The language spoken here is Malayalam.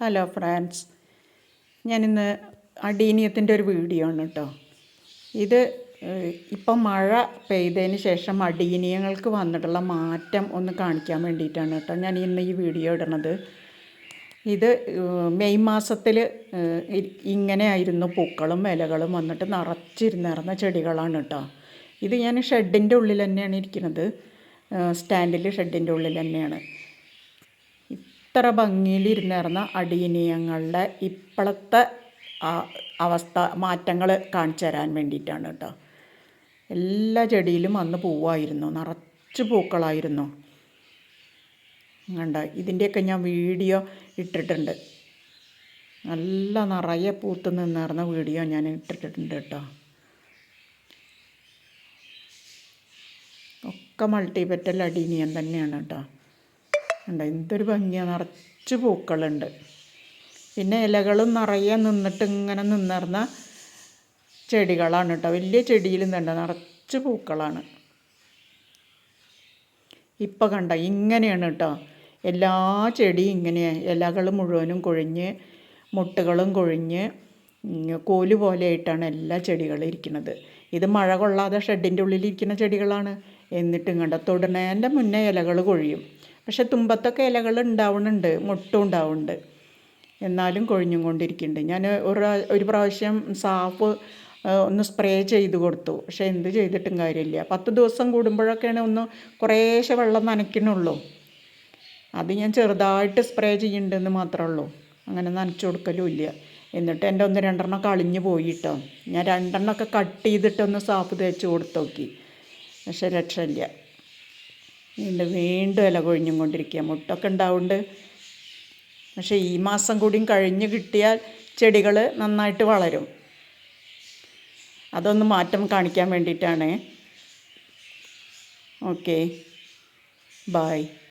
ഹലോ ഫ്രണ്ട്സ് ഞാനിന്ന് അടീനിയത്തിന്റെ ഒരു വീഡിയോ ആണ് കേട്ടോ. ഇത് ഇപ്പം മഴ പെയ്തതിന് ശേഷം അടീനിയങ്ങൾക്ക് വന്നിട്ടുള്ള മാറ്റം ഒന്ന് കാണിക്കാൻ വേണ്ടിയിട്ടാണ് കേട്ടോ ഞാൻ ഇന്ന് ഈ വീഡിയോ ഇടണത്. ഇത് മെയ് മാസത്തിൽ ഇങ്ങനെയായിരുന്നു പൂക്കളും ഇലകളും വന്നിട്ട് നിറച്ചിരുന്നിറന്ന ചെടികളാണ് കേട്ടോ. ഇത് ഞാൻ ഷെഡിന്റെ ഉള്ളിൽ തന്നെയാണ് ഇരിക്കുന്നത്. സ്റ്റാൻഡിൽ ഷെഡിന്റെ ഉള്ളിൽ തന്നെയാണ്. ഇത്ര ഭംഗിയിലിരുന്നിരുന്ന അടിയനീയങ്ങളുടെ ഇപ്പോഴത്തെ അവസ്ഥ മാറ്റങ്ങൾ കാണിച്ചു തരാൻ വേണ്ടിയിട്ടാണ് കേട്ടോ. എല്ലാ ചെടിയിലും അന്ന് പൂവായിരുന്നു നിറച്ച് പൂക്കളായിരുന്നു. കണ്ട ഇതിന്റെയൊക്കെ ഞാൻ വീഡിയോ ഇട്ടിട്ടുണ്ട്. നല്ല നിറയെ പൂത്ത് നിന്നിരുന്ന വീഡിയോ ഞാൻ ഇട്ടിട്ടുണ്ട് കേട്ടോ. ഒക്കെ മൾട്ടിപെറ്റൽ അടീനിയം തന്നെയാണ് കേട്ടോ. ഉണ്ട് എന്തൊരു ഭംഗിയാണ് നിറച്ച് പൂക്കളുണ്ട്. പിന്നെ ഇലകളും നിറയെ നിന്നിട്ട് ഇങ്ങനെ നിന്നിരുന്ന ചെടികളാണ് കേട്ടോ. വലിയ ചെടിയിൽ നിന്നുണ്ട് നിറച്ച് പൂക്കളാണ്. ഇപ്പം കണ്ട? ഇങ്ങനെയാണ് കേട്ടോ. എല്ലാ ചെടിയും ഇങ്ങനെയാണ് ഇലകൾ മുഴുവനും കൊഴിഞ്ഞ് മുട്ടുകളും കൊഴിഞ്ഞ് കോൽ പോലെയായിട്ടാണ് എല്ലാ ചെടികളും ഇരിക്കുന്നത്. ഇത് മഴ കൊള്ളാതെ ഷെഡിന്റെ ഉള്ളിലിരിക്കുന്ന ചെടികളാണ്. എന്നിട്ടും കണ്ട? തൊടുന്നതിന്റെ മുന്നേ ഇലകൾ കൊഴിയും. പക്ഷെ തുമ്പത്തൊക്കെ ഇലകൾ ഉണ്ടാവുന്നുണ്ട് മുട്ടും ഉണ്ടാവുന്നുണ്ട് എന്നാലും കൊഴിഞ്ഞും കൊണ്ടിരിക്കുന്നുണ്ട്. ഞാൻ ഒരു ഒരു പ്രാവശ്യം സാഫ് ഒന്ന് സ്പ്രേ ചെയ്ത് കൊടുത്തു. പക്ഷെ എന്ത് ചെയ്തിട്ടും കാര്യമില്ല. പത്ത് ദിവസം കൂടുമ്പോഴൊക്കെയാണ് ഒന്ന് കുറേശ്ശെ വെള്ളം നനയ്ക്കണുള്ളൂ അത് ഞാൻ ചെറുതായിട്ട് സ്പ്രേ ചെയ്യുന്നുണ്ടെന്ന് മാത്രമേ ഉള്ളൂ അങ്ങനെ നനച്ചു കൊടുക്കലും ഇല്ല. എന്നിട്ട് എന്റെ ഒന്ന് രണ്ടെണ്ണം കളിഞ്ഞു പോയിട്ടോ ഞാൻ രണ്ടെണ്ണമൊക്കെ കട്ട് ചെയ്തിട്ടൊന്ന് സാപ്പ് തേച്ച് കൊടുത്തു നോക്കി. പക്ഷെ രക്ഷയില്ല. വീണ്ടും വീണ്ടും ഇല കൊഴിഞ്ഞും കൊണ്ടിരിക്കുക മുട്ടൊക്കെ ഉണ്ടാവുന്നുണ്ട്. പക്ഷേ ഈ മാസം കൂടിയും കഴിഞ്ഞ് കിട്ടിയാൽ ചെടികൾ നന്നായിട്ട് വളരും. അതൊന്ന് മാറ്റം കാണിക്കാൻ വേണ്ടിയിട്ടാണ്. ഓക്കെ. ബായ്